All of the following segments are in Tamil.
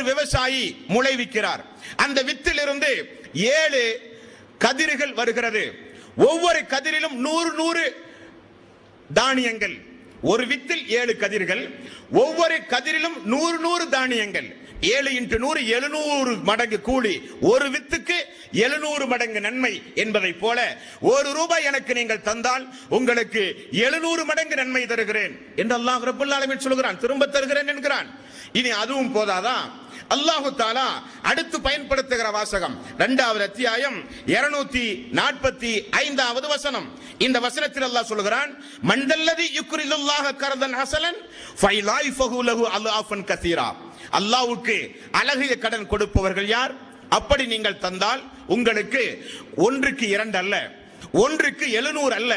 ஒரு விவசாயி முளைவிக்கிறார் அந்த வித்திலிருந்து ஏழு கதிர்கள் வருகிறது. ஒவ்வொரு கதிரிலும் நூறு நூறு தானியங்கள். ஒரு வித்தில் ஏழு கதிர்கள். ஒவ்வொரு கதிரிலும் நூறு நூறு தானியங்கள். ஏழு இன்ட்டு நூறு எழுநூறு மடங்கு கூலி. ஒரு வித்துக்கு எழுநூறு மடங்கு நன்மை என்பதை போல ஒரு ரூபாய் எனக்கு நீங்கள் தந்தால் உங்களுக்கு எழுநூறு மடங்கு நன்மை தருகிறேன். என்று அல்லாஹ் ரபுல் சொல்கிறான் திரும்ப தருகிறேன் என்கிறான். இனி அதுவும் போதாதான் அல்லாஹு தாலா அடுத்து பயன்படுத்துகிற வாசகம் இரண்டாவது அத்தியாயம் இருநூத்தி நாற்பத்தி ஐந்தாவது வசனம். இந்த வசனத்தில் அல்லாஹ் சொல்கிறான் மண்டல்லதி யுக்ரிலுல்லாஹ கரதன் ஹசலன் ஃபைலாய்ஃபஹு லஹு அல்லாஃபன் கசீரா. அல்லாஹ்வுக்கு அழகிய கடன் கொடுப்பவர்கள் யார்? அப்படி நீங்கள் தந்தால் உங்களுக்கு ஒன்றுக்கு இரண்டு அல்ல ஒன்றுக்கு எழுநூறு அல்ல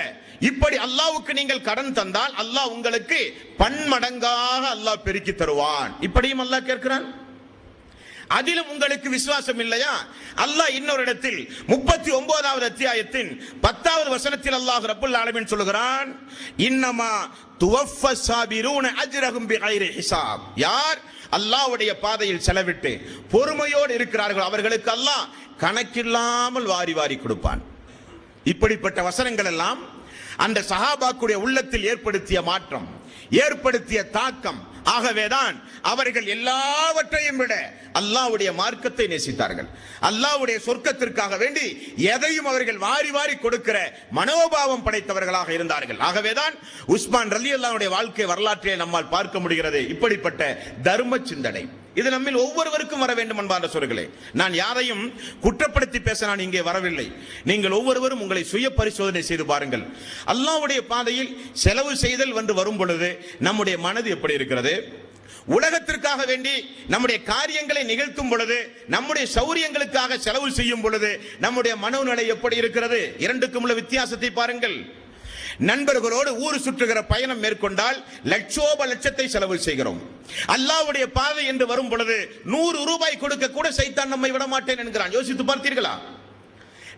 இப்படி அல்லாவுக்கு நீங்கள் கடன் தந்தால் அல்லாஹ் உங்களுக்கு பன்மடங்காக அல்லாஹ் பெருக்கி தருவான். இப்படியும் அல்லாஹ் கேட்கிறான். அதிலும் உங்களுக்கு விசுவாசம் இல்லையா? அல்லாஹ் இன்னொரு இடத்தில் முப்பத்தி ஒன்பதாவது அத்தியாயத்தின் பத்தாவது வசனத்தில் அல்லாஹ் ரப்புல் ஆலமின் சொல்லுகிறான் இன்னமா துவஃப சாபிரூன அஜ்ரஹும் பிகைரி ஹிசாப். யார்? அல்லாஹ்வுடைய பாதையில் செலவிட்டு பொறுமையோடு இருக்கிறார்கள். அவர்களுக்கு அல்லாஹ் கணக்கில்லாமல் வாரி வாரி கொடுப்பான். இப்படிப்பட்ட வசனங்கள் எல்லாம் அந்த சஹாபாக்குடைய உள்ளத்தில் ஏற்படுத்திய மாற்றம் ஏற்படுத்திய தாக்கம். ஆகவேதான் அவர்கள் எல்லாவற்றையும் விட அல்லாவுடைய மார்க்கத்தை நேசித்தார்கள். அல்லாஹ்வுடைய சொர்க்கத்திற்காக வேண்டி எதையும் அவர்கள் வாரி வாரி கொடுக்கிற மனோபாவம் படைத்தவர்களாக இருந்தார்கள். ஆகவேதான் உஸ்மான் ரலி அல்லாவுடைய வாழ்க்கை வரலாற்றை நம்மால் பார்க்க முடிகிறது இப்படிப்பட்ட தர்ம சிந்தனை. இது நம்மில் ஒவ்வொருவருக்கும் வர வேண்டும் அன்பான சொல்களே நான் யாரையும் குற்றப்படுத்தி பேச நான் இங்கே வரவில்லை. நீங்கள் ஒவ்வொருவரும் உங்களை சுய பரிசோதனை செய்து பாருங்கள். அல்லாவுடைய பாதையில் செலவு செய்தல் வந்து வரும் பொழுது நம்முடைய மனது எப்படி இருக்கிறது? உலகத்திற்காக வேண்டி நம்முடைய காரியங்களை நிகழ்த்தும் பொழுது நம்முடைய சௌரியங்களுக்காக செலவு செய்யும் பொழுது நம்முடைய மனோநிலை எப்படி இருக்கிறது? இரண்டுக்கும் உள்ள வித்தியாசத்தை பாருங்கள். நண்பர்களோடு ஊர் சுற்றுகிற பயணம் மேற்கொண்டால் லட்சோப லட்சத்தை செலவு செய்கிறோம். அல்லாஹ்வுடைய பாதை என்று வரும் பொழுது நூறு ரூபாய் கொடுக்க கூட சைத்தான் நம்மை விட மாட்டேன் என்கிறான். யோசித்து பார்த்தீர்களா?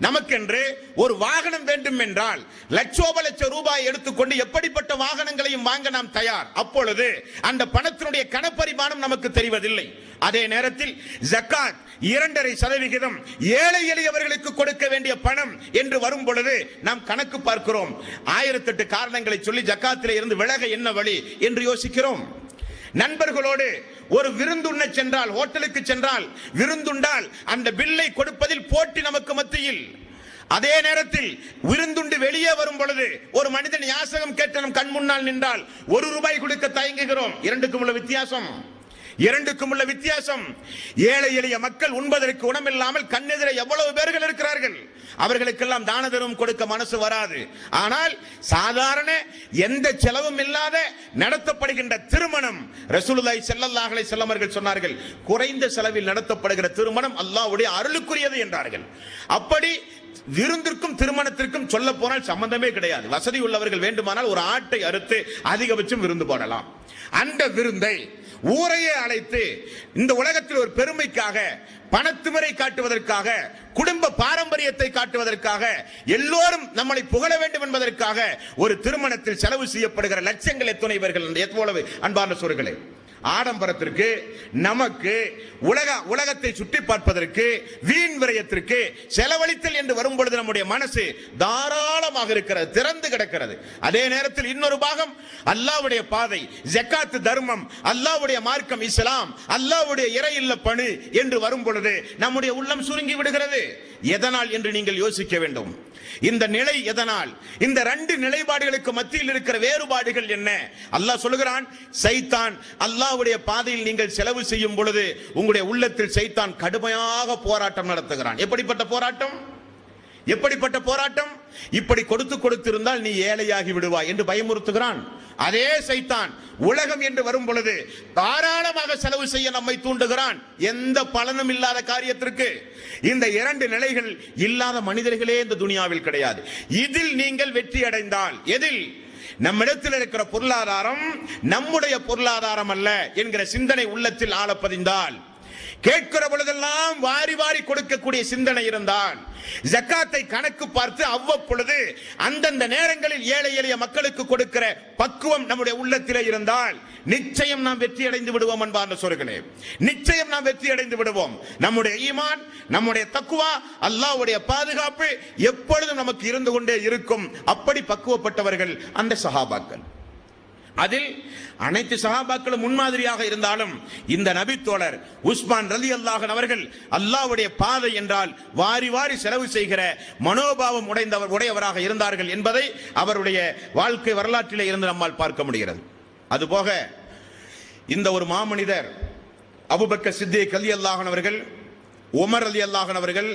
நமக்கென்று ஒரு வாகனம் வேண்டும் என்றால் லட்சோப லட்ச ரூபாய் எடுத்துக்கொண்டு எப்படிப்பட்ட வாகனங்களையும் வாங்க நாம் தயார்? அப்பொழுது அந்த பணத்தினுடைய கணப்பரிமாணம் நமக்கு தெரிவதில்லை. அதே நேரத்தில் ஜக்காத் இரண்டரை சதவிகிதம் ஏழை எளியவர்களுக்கு கொடுக்க வேண்டிய பணம் என்று வரும் பொழுது நாம் கணக்கு பார்க்கிறோம். ஆயிரத்தெட்டு காரணங்களை சொல்லி ஜக்காத்திலே இருந்து விலக என்ன வழி என்று யோசிக்கிறோம். நண்பர்களோடு ஒரு விருந்துண்ண சென்றால் ஹோட்டலுக்கு சென்றால் விருந்துண்டால் அந்த பில்லை கொடுப்பதில் போட்டி நமக்கு மத்தியில். அதே நேரத்தில் விருந்துண்டு வெளியே வரும் பொழுது ஒரு மனிதன் யாசகம் கேட்டு நம் கண் முன்னால் நின்றால் ஒரு ரூபாய் கொடுக்க தயங்குகிறோம். இரண்டுக்கும் உள்ள வித்தியாசம். இரண்டுக்கும் உள்ள வித்தியாசம். ஏழை எளிய மக்கள் உண்பதற்கு உணமில்லாமல் கண்ணெதிர எவ்வளவு பேர்கள் இருக்கிறார்கள். அவர்களுக்கெல்லாம் தான தர்மம் கொடுக்க மனசு வராது. ஆனால் சாதாரண எந்த செலவும் இல்லாத நடத்தப்படுகின்ற திருமணம் ரசூலுல்லாஹி ஸல்லல்லாஹு அலைஹி வஸல்லம் அவர்கள் சொன்னார்கள். குறைந்த செலவில் நடத்தப்படுகிற திருமணம் அல்லாஹ்வுடைய அருளுக்குரியது என்றார்கள். அப்படி விருந்திற்கும் திருமணத்திற்கும் சொல்ல போனால் சம்பந்தமே கிடையாது. வசதி உள்ளவர்கள் வேண்டுமானால் ஒரு ஆட்டை அறுத்து அதிகபட்சம் விருந்து போடலாம். அந்த விருந்தை ஊரையே அழைத்து இந்த உலகத்தில் ஒரு பெருமைக்காக பணத்துமரை காட்டுவதற்காக குடும்ப பாரம்பரியத்தை காட்டுவதற்காக எல்லோரும் நம்மளை புகழ வேண்டும் என்பதற்காக ஒரு திருமணத்தில் செலவு செய்யப்படுகிற லட்சங்கள் எத்துணை இவர்கள் எவ்வளவு அன்பான சொற்களே ஆடம்பரத்திற்கு நமக்கு உலக உலகத்தை சுற்றி பார்ப்பதற்கு வீண் விரயத்திற்கு செலவழித்தல் என்று வரும் பொழுது நம்முடைய மனசு தாராளமாக இருக்கிறது திறந்து கிடக்கிறது. அதே நேரத்தில் இன்னொரு பாகம் அல்லாஹ்வுடைய பாதை ஜக்காத்து தர்மம் அல்லாஹ்வுடைய மார்க்கம் இஸ்லாம் அல்லாவுடைய இறை இல்ல பணு என்று வரும் பொழுது நம்முடைய உள்ளம் சுருங்கி விடுகிறது. எதனால் என்று நீங்கள் யோசிக்க வேண்டும். இந்த நிலை எதனால்? இந்த ரெண்டு நிலைப்பாடுகளுக்கு மத்தியில் இருக்கிற வேறுபாடுகள் என்ன? அல்லாஹ் சொல்லுகிறான் சைத்தான் அல்லாஹ் அல்லாஹ்வுடைய பாதையில் நீங்கள் செலவு செய்யும் பொழுது உங்களுடைய உள்ளத்தில் சைத்தான் கடுமையாக போராட்டம் நடத்துகிறான். எப்படிப்பட்ட போராட்டம்? எப்படிப்பட்ட போராட்டம்? இப்படி கொடுத்து கொடுத்திருந்தால் நீ ஏழையாகி விடுவாய் என்று பயமுறுத்துகிறான். அதே சைத்தான் உலகம் என்று வரும் பொழுது தாராளமாக செலவு செய்ய நம்மை தூண்டுகிறான். எந்த பலனும் இல்லாத காரியத்திற்கு இந்த இரண்டு நிலைகள் இல்லாத மனிதர்களே இந்த துனியாவில் கிடையாது. இதில் நீங்கள் வெற்றி அடைந்தால் எதில்? நம்மிடத்தில் இருக்கிற பொருளாதாரம் நம்முடைய பொருளாதாரம் அல்ல என்கிற சிந்தனை உள்ளத்தில் ஆழப்பதிந்தால் கேட்கிற பொழுதெல்லாம் வாரி வாரி கொடுக்கக்கூடிய சிந்தனை இருந்தான். ஜக்காத்தை கணக்கு பார்த்து அவ்வப்பொழுது அந்தந்த நேரங்களில் ஏழை எளிய மக்களுக்கு கொடுக்கிற பக்குவம் நம்முடைய உள்ளத்திலே இருந்தால் நிச்சயம் நாம் வெற்றி அடைந்து விடுவோம் அன்பார்ந்த சொருகளே நிச்சயம் நாம் வெற்றி அடைந்து விடுவோம். நம்முடைய ஈமான் நம்முடைய தக்குவா அல்லாஹ்வுடைய பாதுகாப்பு எப்பொழுதும் நமக்கு இருந்து கொண்டே இருக்கும். அப்படி பக்குவப்பட்டவர்கள் அந்த சஹாபாக்கள். அதில் அனைத்து சகாபாக்களும் முன்மாதிரியாக இருந்தாலும் இந்த நபித்தோழர் உஸ்மான் ரலி அல்லாஹன் அவர்கள் அல்லாஹ்வுடைய பாதை என்றால் வாரி வாரி செலவு செய்கிற மனோபாவம் உடைந்தவர் உடையவராக இருந்தார்கள் என்பதை அவருடைய வாழ்க்கை வரலாற்றிலே இருந்து நம்மால் பார்க்க முடிகிறது. அதுபோக இந்த ஒரு மாமனிதர் அபுபக்க சித்திக் அலி அல்லாஹன் அவர்கள் உமர் அலி அல்லாஹன் அவர்கள்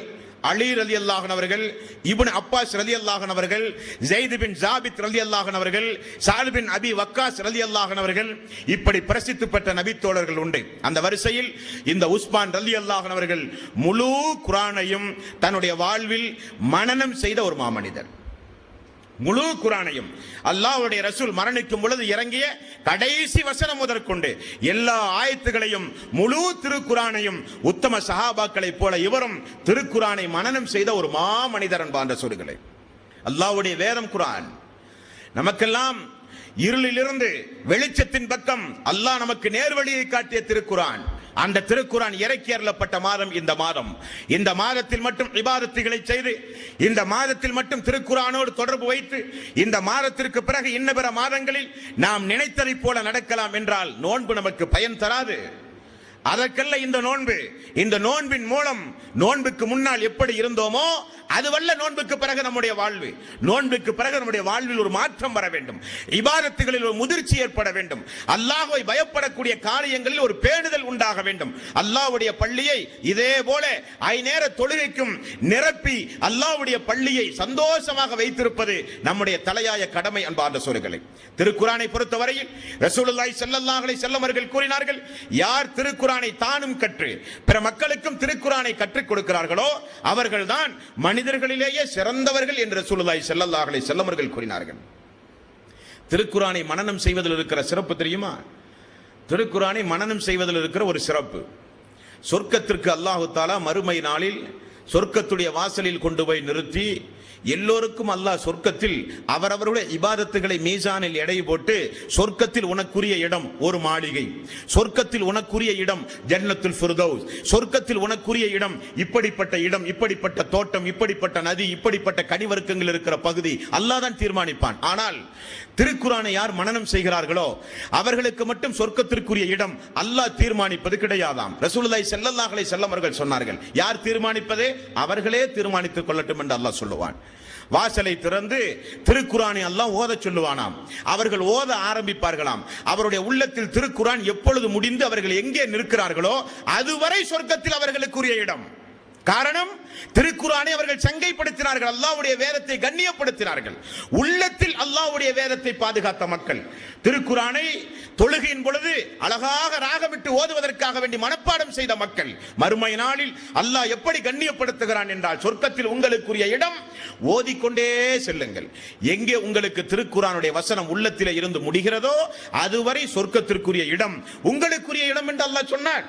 அலி ரலி அல்லாஹன் அவர்கள் இப்னு அப்பாஸ் ரலி அல்லாஹன் அவர்கள் ஜெயித் பின் ஜாபித் ரலி அல்லாஹன் அவர்கள் சால் பின் அபி வக்காஸ் ரலி அல்லாஹன் அவர்கள் இப்படி பிரசித்தி பெற்ற நபித்தோழர்கள் உண்டு. அந்த வரிசையில் இந்த உஸ்மான் ரலி அல்லாஹன் அவர்கள் முழு குரானையும் தன்னுடைய வாழ்வில் மனநம் செய்த ஒரு மாமனிதர். முழு குரானையும். அல்லாவுடைய ரசூல் மரணிக்கும் பொழுது இறங்கிய கடைசி வசனம் முதற்கொண்டு எல்லா ஆயத்துகளையும் முழு திருக்குரானையும் உத்தம சஹாபாக்களைப் போல இவரும் திருக்குரானை மனனம் செய்த ஒரு மாமனிதர் அன்பார்ந்த சொல்லுகளை. அல்லாஹ்வுடைய வேதம் குரான். நமக்கெல்லாம் இருளிலிருந்து வெளிச்சத்தின் பக்கம் அல்லாஹ் நமக்கு நேர்வழியை காட்டிய திருக்குரான். அந்த திருக்குறான் இறக்கி அருளப்பட்ட மாதம் இந்த மாதம். இந்த மாதத்தில் மட்டும் விவாதத்துகளை செய்து இந்த மாதத்தில் மட்டும் திருக்குறானோடு தொடர்பு வைத்து இந்த மாதத்திற்கு பிறகு இன்ன பிற மாதங்களில் நாம் நினைத்ததைப் போல நடக்கலாம் என்றால் நோன்பு நமக்கு பயன் தராது. அதற்கல்ல இந்த நோன்பு. இந்த நோன்பின் மூலம் நோன்புக்கு முன்னால் எப்படி இருந்தோமோ அதுவல்ல நோன்புக்கு பிறகு நம்முடைய வாழ்வு. நோன்புக்கு பிறகு நம்முடைய வாழ்வில் ஒரு மாற்றம் வர வேண்டும். இபாதத்துகளில் ஒரு முதிர்ச்சி ஏற்பட வேண்டும். அல்லாஹுவை பயப்படக்கூடிய காரியங்களில் ஒரு பேணுதல் உண்டாக வேண்டும். அல்லாஹுடைய பள்ளியை இதே போல ஐநேர தொழுகைக்கும் நிரப்பி அல்லாஹ்வுடைய பள்ளியை சந்தோஷமாக வைத்திருப்பது நம்முடைய தலையாய கடமை அன்பார்ந்த சொல்களை திருக்குறானை பொறுத்தவரையில் ரசூலுல்லாஹி செல்லல்லாஹலை செல்லவர்கள் அவர்கள் கூறினார்கள் யார் திருக்குறானை தானும் கற்று பிற மக்களுக்கும் திருக்குறானை கற்றுக் கொடுக்கிறார்களோ அவர்கள்தான் மனிதர்களிலேயே சிறந்தவர்கள் என்று சொல்லுதாய் ஸல்லல்லாஹு செல்லமர்கள் கூறினார்கள். திருக்குரானை மனனம் செய்வதில் இருக்கிற சிறப்பு தெரியுமா? திருக்குரானை மனனம் செய்வதில் இருக்கிற ஒரு சிறப்பு. சொர்க்கத்திற்கு அல்லாஹு தாலா மறுமை நாளில் சொர்க்கத்துடைய வாசலில் கொண்டு போய் நிறுத்தி எல்லோருக்கும் அல்லாஹ் சொர்க்கத்தில் அவரவருடைய இபாதத்துகளை மீசானில் எடை போட்டு சொர்க்கத்தில் உனக்குரிய இடம் ஒரு மாளிகை. சொர்க்கத்தில் உனக்குரிய இடம் ஜன்னத்துல் ஃபிர்தௌஸ். சொர்க்கத்தில் உனக்குரிய இடம் இப்படிப்பட்ட இடம் இப்படிப்பட்ட தோட்டம் இப்படிப்பட்ட நதி இப்படிப்பட்ட கனிவர்க்கங்கள் இருக்கிற பகுதி அல்லாஹ் தான் தீர்மானிப்பான். ஆனால் திருக்குறானை யார் மனனம் செய்கிறார்களோ அவர்களுக்கு மட்டும் சொர்க்கத்திற்குரிய இடம் அல்லாஹ் தீர்மானிப்பது கிடையாதாம். ரசூலுல்லாஹி ஸல்லல்லாஹு அலைஹி வஸல்லம் அவர்கள் சொன்னார்கள் யார் தீர்மானிப்பதே? அவர்களே தீர்மானித்துக் கொள்ளட்டும் என்று அல்லாஹ் சொல்லுவான். வாசலை திறந்து திருக்குறானை எல்லாம் ஓதச் சொல்லுவானாம். அவர்கள் ஓத ஆரம்பிப்பார்களாம். அவருடைய உள்ளத்தில் திருக்குரான் எப்பொழுது முடிந்து அவர்கள் எங்கே நிற்கிறார்களோ அதுவரை சொர்க்கத்தில் அவர்களுக்குரிய இடம். காரணம் திருக்குறானை அவர்கள் சங்கைப்படுத்தினார்கள். அல்லாஹ்வுடைய வேதத்தை கண்ணியப்படுத்தினார்கள். உள்ளத்தில் அல்லாஹ்வுடைய வேதத்தை பாதுகாத்த மக்கள். திருக்குறானை தொழுகையின் பொழுது அழகாக ராகமிட்டு ஓதுவதற்காக வேண்டி மனப்பாடம் செய்த மக்கள். மறுமை நாளில் அல்லாஹ் எப்படி கண்ணியப்படுத்துகிறான் என்றால் சொர்க்கத்தில் உங்களுக்குரிய இடம் ஓதிக்கொண்டே செல்லுங்கள். எங்கே உங்களுக்கு திருக்குறானுடைய வசனம் உள்ளத்திலே இருந்து முடிகிறதோ அதுவரை சொர்க்கத்திற்குரிய இடம் உங்களுக்குரிய இடம் என்று அல்லாஹ் சொன்னார்.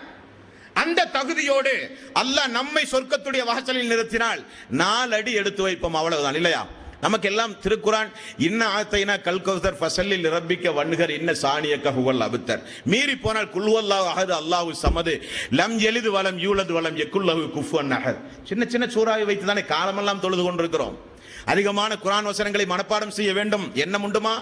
அந்த தகுதியோடு அல்லாஹ் நம்மை சொர்க்கத்துடைய வாசலில் நிறுத்தினால் நாலு அடி எடுத்து வைப்போம். அவ்வளவுதான். இல்லையா? நமக்கு எல்லாம் திருக்குரான் இன்ன ஆத்தைனா கல்கௌசர் ஃபசல்லில் ரப்பிக்க வன்னுகர் இன்ன சாணிய கஹுவல் அபுத்தர். மீறி போனால் குல்வல்லாஹ் அஹது அல்லாஹு சமது. லம் எளிது வளம் யூலது வளம் எக்குல்லஹு குஃபு நகர் சின்ன சின்ன சூறாவை வைத்து தானே காலமெல்லாம் தொழுது கொண்டிருக்கிறோம். அதிகமான குரான் வசனங்களை மனப்பாடம் செய்ய வேண்டும். எண்ணம் உண்டுமா?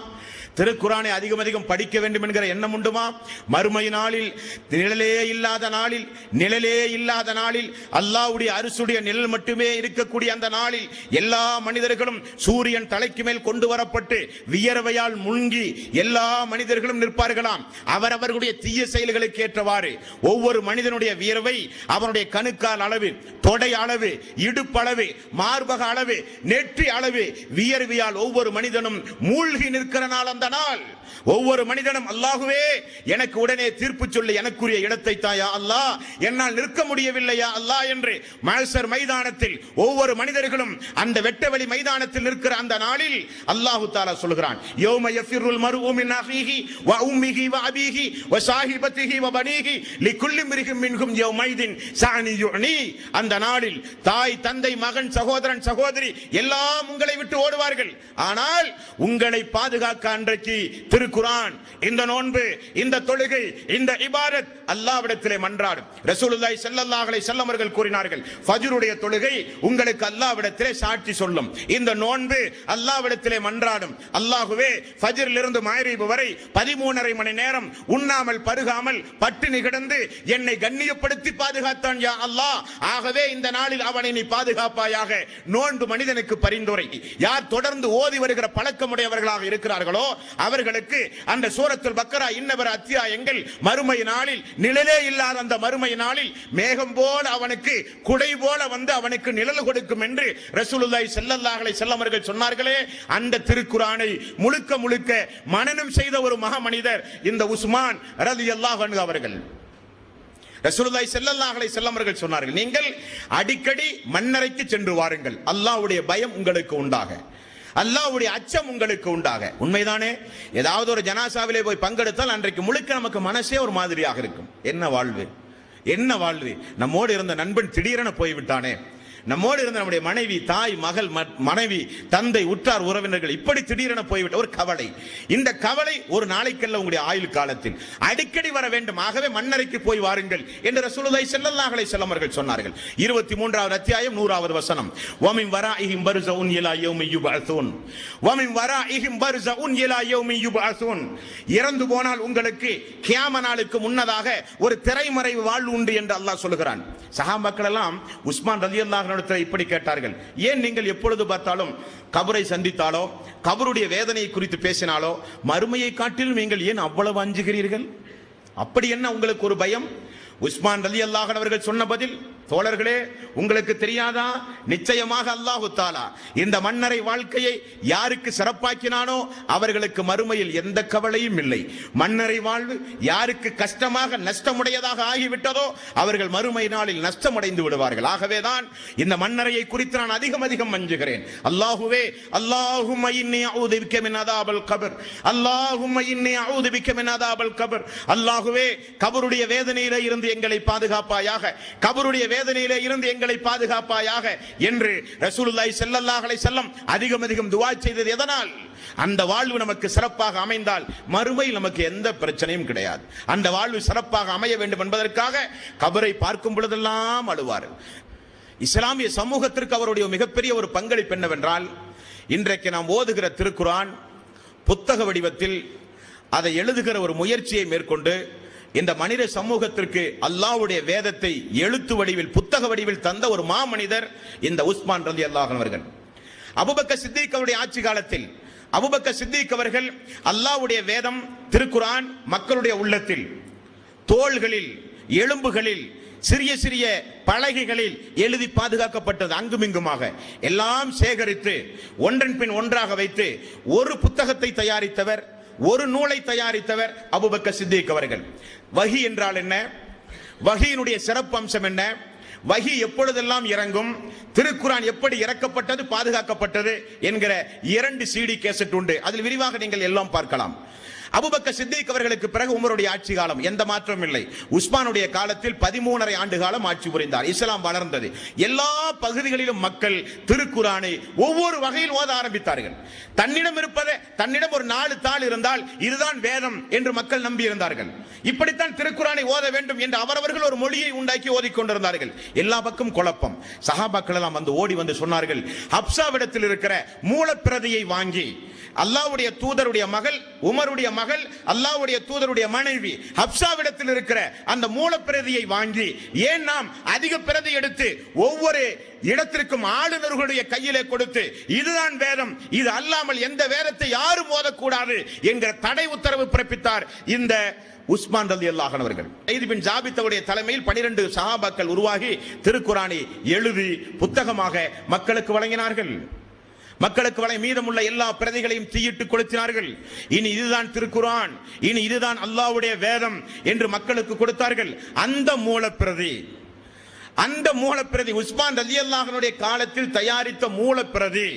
திருக்குறானை அதிகம் அதிகம் படிக்க வேண்டும் என்கிற எண்ணம் உண்டுமா? மறுமை நாளில் நிழலே இல்லாத நாளில் நிழலே இல்லாத நாளில் அல்லாவுடைய அரிசுடைய நிழல் மட்டுமே இருக்கக்கூடிய அந்த நாளில் எல்லா மனிதர்களும் சூரியன் தலைக்கு மேல் கொண்டு வரப்பட்டு வியர்வையால் முழுங்கி எல்லா மனிதர்களும் நிற்பார்களாம். அவரவர்களுடைய தீய செயல்களுக்கு ஏற்றவாறு ஒவ்வொரு மனிதனுடைய வியர்வை அவனுடைய கணுக்கால் அளவு தொடை அளவு இடுப்பளவு மார்பக அளவு நெற்றி அளவு வியர்வியால் ஒவ்வொரு மனிதனும் மூழ்கி நிற்கிற நாள் அந்த நாள். ஒவ்வொரு மனிதனும் அல்லாஹுவே எனக்கு உடனே தீர்ப்பு சொல்லி எனக்குரிய இடத்தை தாயா அல்லாஹ். என்னால் நிற்க முடியவில்லையா அல்லாஹ் என்று மல்சர் மைதானத்தில் ஒவ்வொரு மனிதர்களும் அந்த வெட்டவெளி மைதானத்தில் நிற்கிற அந்த நாளில் அல்லாஹு தாலா சொல்கிறான். யோம யஃபிருல் மர்உ மின் அஹீஹி வ உம்மிஹி வ அபீஹி வ சாஹிபத்திஹி வ பனீஹி லிகுல்லி மிரிஹிம் மின்ஹும் யௌமைதின் ஸஅனி யுனி அந்த நாளில் தாய் தந்தை மகன் சகோதரன் சகோதரி எல்லா எல்லாம் உங்களை விட்டு ஓடுவார்கள். ஆனால் உங்களை பாதுகாக்க அன்றைக்கு திருக்குரான் இந்த நோன்பு இந்த தொழுகை இந்த இபாரத் அல்லாவிடத்திலே மன்றாடும். ரசூலுல்லாய் செல்லல்லாஹலை செல்லமர்கள் கூறினார்கள் ஃபஜ்ருடைய தொழுகை உங்களுக்கு அல்லாவிடத்திலே சாட்சி சொல்லும். இந்த நோன்பு அல்லாவிடத்திலே மன்றாடும். அல்லாஹுவே ஃபஜ்ரில் மாயரீபு வரை 13 மணி நேரம் உண்ணாமல் பருகாமல் பட்டினி கிடந்து என்னை கண்ணியப்படுத்தி பாதுகாத்தான் யா அல்லாஹ். ஆகவே இந்த நாளில் அவனை நீ பாதுகாப்பாயாக நோன்பு மனிதனுக்கு பரிந்து பரிந்துரை யார் தொடர்ந்து ஓதி வருகிற பழக்கமுடையவர்களாக இருக்கிறார்களோ அவர்களுக்கு அந்த சூரத்தில் பக்கரா இன்னவர் அத்தியாயங்கள் மறுமை நாளில் நிழலே இல்லாத அந்த மறுமை நாளில் மேகம் போல அவனுக்கு குடை போல வந்து அவனுக்கு நிழல் கொடுக்கும் என்று ரசூலுல்லாய் செல்லல்லாஹலை செல்லவர்கள் சொன்னார்களே அந்த திருக்குரானை முழுக்க முழுக்க மனனம் செய்த ஒரு மகா மனிதர் இந்த உஸ்மான் ரதி அல்லாஹ் அவர்கள். ரசூலுல்லாஹி ஸல்லல்லாஹு அலைஹி வஸல்லம் அவர்கள் சொன்னார்கள் நீங்கள் அடிக்கடி மண்ணறைக்கு சென்று வாருங்கள். அல்லாஹ்வுடைய பயம் உங்களுக்கு உண்டாக. அல்லாஹ்வுடைய அச்சம் உங்களுக்கு உண்டாக. உண்மைதானே? ஏதாவது ஒரு ஜனாசாவிலே போய் பங்கெடுத்தால் அன்றைக்கு முழுக்க நமக்கு மனசே ஒரு மாதிரியாக இருக்கும். என்ன வாழ்வு? என்ன வாழ்வு? நம்மோடு இருந்த நண்பன் திடீரென போய்விட்டானே. நம்மோடு இருந்த நம்முடைய மனைவி தாய் மகள் ம- மனைவி தந்தை உற்றார் உறவினர்கள் இப்படி திடீரென போய்விட்ட ஒரு கவலை. இந்த கவலை ஒரு நாளைக்கல்ல உங்களுடைய ஆயுள் காலத்தில். அடிக்கடி வர வேண்டும். ஆகவே மண்ணறைக்கு போய் வாருங்கள் என்று ரசூலுதை செல்லல்லாஹலை செல்லமர்கள் சொன்னார்கள் இருபத்தி சொன்னார்கள். அத்தியாயம் 100வது வசனம். வமின் வராஇஹிம் பர்ஸவுன் இலா யௌமி யுபஅஸூன். வமின் வராஇஹிம் பர்ஸவுன் இலா யோமி யுபஅஸூன். இறந்து போனால் உங்களுக்கு கியாம நாளுக்கு முன்னதாக ஒரு திரைமறைவு வாழ்வு உண்டு என்று அல்லாஹ் சொல்லுகிறான். சஹாபாக்கள் எல்லாம் உஸ்மான் ரலியல்லாஹு அன்ஹு இப்படி கேட்டார்கள். ஏன் நீங்கள் எப்பொழுது பார்த்தாலும் கபரை சந்தித்தாலோ கபருடைய வேதனையை குறித்து பேசினாலோ மறுமையை காட்டிலும் நீங்கள் ஏன் அவ்வளவு அஞ்சுகிறீர்கள்? அப்படி என்ன உங்களுக்கு ஒரு பயம்? உஸ்மான் ரலி அவர்கள் சொன்ன பதில் தோழர்களே உங்களுக்கு தெரியாதா? நிச்சயமாக அல்லாஹு தாலா இந்த மன்னரை வாழ்க்கையை யாருக்கு சிறப்பாக்கினானோ அவர்களுக்கு மறுமையில் எந்த கவலையும் இல்லை. மன்னரை வாழ்வு யாருக்கு கஷ்டமாக நஷ்டமுடையதாக ஆகிவிட்டதோ அவர்கள் மறுமை நாளில் நஷ்டமடைந்து விடுவார்கள். ஆகவேதான் இந்த மன்னரையை குறித்து நான் அதிகம் அதிகம் மஞ்சுகிறேன் அல்லாஹுவே அல்லாஹும் இன்னி கபர். கபர். அல்லாஹுவே கபருடைய வேதனையில இருந்து எங்களை பாதுகாப்பாயாக கபருடைய வேதனையிலே இருந்து எங்களை பாதுகாப்பாயாக என்று ரசூலுல்லாய் செல்லல்லாஹலை செல்லம் அதிகம் அதிகம் துவா செய்தது எதனால்? அந்த வாழ்வு நமக்கு சிறப்பாக அமைந்தால் மறுமையில் நமக்கு எந்த பிரச்சனையும் கிடையாது. அந்த வாழ்வு சிறப்பாக அமைய வேண்டும் என்பதற்காக கபரை பார்க்கும் பொழுதெல்லாம் அழுவார் இஸ்லாமிய சமூகத்திற்கு அவருடைய மிகப்பெரிய ஒரு பங்களிப்பு என்னவென்றால் இன்றைக்கு நாம் ஓதுகிற திருக்குரான் புத்தக வடிவத்தில் அதை எழுதுகிற ஒரு முயற்சியை மேற்கொண்டு இந்த மனித சமூகத்திற்கு அல்லாஹ்வுடைய வேதத்தை எழுத்து வடிவில் புத்தக வடிவில் தந்த ஒரு மாமனிதர் இந்த உஸ்மான் ரலி அல்லாஹ் அவர்கள். அபுபக்க சித்திக் அவருடைய ஆட்சி காலத்தில் அபுபக்க சித்திக் அவர்கள் அல்லாஹ்வுடைய வேதம் திருக்குரான் மக்களுடைய உள்ளத்தில் தோள்களில் எலும்புகளில் சிறிய சிறிய பலகைகளில் எழுதி பாதுகாக்கப்பட்டது அங்குமிங்குமாக எல்லாம் சேகரித்து ஒன்றன் பின் ஒன்றாக வைத்து ஒரு புத்தகத்தை தயாரித்தவர் ஒரு நூலை தயாரித்தவர் அபுபக்க சித்திக் அவர்கள். வஹி என்றால் என்ன? வகியினுடைய சிறப்பு அம்சம் என்ன? வஹி எப்பொழுதெல்லாம் இறங்கும்? திருக்குரான் எப்படி இறக்கப்பட்டது பாதுகாக்கப்பட்டது என்கிற இரண்டு சிடி கேசட் உண்டு. அதில் விரிவாக நீங்கள் எல்லாம் பார்க்கலாம். அபுபக்க சித்திக் அவர்களுக்கு பிறகு உமருடைய ஆட்சி காலம். எந்த மாற்றமும் இல்லை. உஸ்மானுடைய காலத்தில் பதிமூணரை ஆண்டு காலம் ஆட்சி புரிந்தார். இஸ்லாம் வளர்ந்தது. எல்லா பகுதிகளிலும் மக்கள் திருக்குரானை ஒவ்வொரு வகையில் ஓத ஆரம்பித்தார்கள். தன்னிடம் இருப்பதை தன்னிடம் ஒரு நாலு தாள் இருந்தால் இதுதான் வேதம் என்று மக்கள் நம்பி இருந்தார்கள். இப்படித்தான் திருக்குறானை ஓத வேண்டும் என்று அவரவர்கள் ஒரு மொழியை உண்டாக்கி ஓதிக்கொண்டிருந்தார்கள் எல்லா பக்கம் குழப்பம். சஹாபாக்கள் எல்லாம் வந்து ஓடி வந்து சொன்னார்கள் ஹப்சாவிடத்தில் இருக்கிற மூலப்பிரதியை வாங்கி அல்லாவுடைய தூதருடைய மகள் உமருடைய மகள் அல்லாவுடைய தூதருடைய மனைவி ஹப்சாவிடத்தில் இருக்கிற அந்த மூலப்பிரதியை வாங்கி ஏன் நாம் அதிக பிரதி எடுத்து ஒவ்வொரு இடத்திற்கும் ஆளுநர்களுடைய கையிலே கொடுத்து இதுதான் வேதம் இது அல்லாமல் எந்த வேதத்தை யாரும் ஓதக்கூடாது என்கிற தடை உத்தரவு பிறப்பித்தார் இந்த உஸ்மான் ரலி அல்லாஹன் அவர்கள். சைது பின் ஜாபித்தவுடைய தலைமையில் பனிரெண்டு சஹாபாக்கள் உருவாகி திருக்குறானை எழுதி புத்தகமாக மக்களுக்கு வழங்கினார்கள். மக்களுக்கு வரை மீதமுள்ள எல்லா பிரதிகளையும் தீயிட்டு கொளுத்தினார்கள். இனி இதுதான் திருக்குரான் இனி இதுதான் அல்லாஹ்வுடைய வேதம் என்று மக்களுக்கு கொடுத்தார்கள். அந்த மூலப்பிரதி அந்த மூலப்பிரதி உஸ்மான் ரலி அல்லாஹனுடைய காலத்தில் தயாரித்த மூலப்பிரதி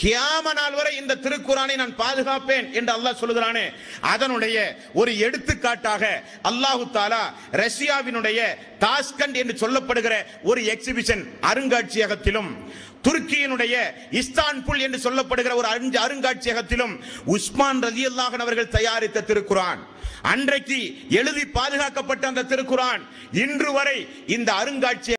கியாம நாள் வரை இந்த திருக்குறானை நான் பாதுகாப்பேன் என்று அல்லாஹ் சொல்லுகிறானே. அதனுடைய ஒரு எடுத்துக்காட்டாக அல்லாஹு தாலா ரஷ்யாவினுடைய தாஸ்கண்ட் என்று சொல்லப்படுகிற ஒரு எக்ஸிபிஷன் அருங்காட்சியகத்திலும் துருக்கியினுடைய இஸ்தான்புல் என்று சொல்லப்படுகிற ஒரு அருங்காட்சியகத்திலும் உஸ்மான் ரலி அல்லாஹன் அவர்கள் தயாரித்த திருக்குரான் அன்றைக்கு எழுதி பாதுகாக்கப்பட்ட அந்த திருக்குரான் இன்று வரை இந்த அருங்காட்சியக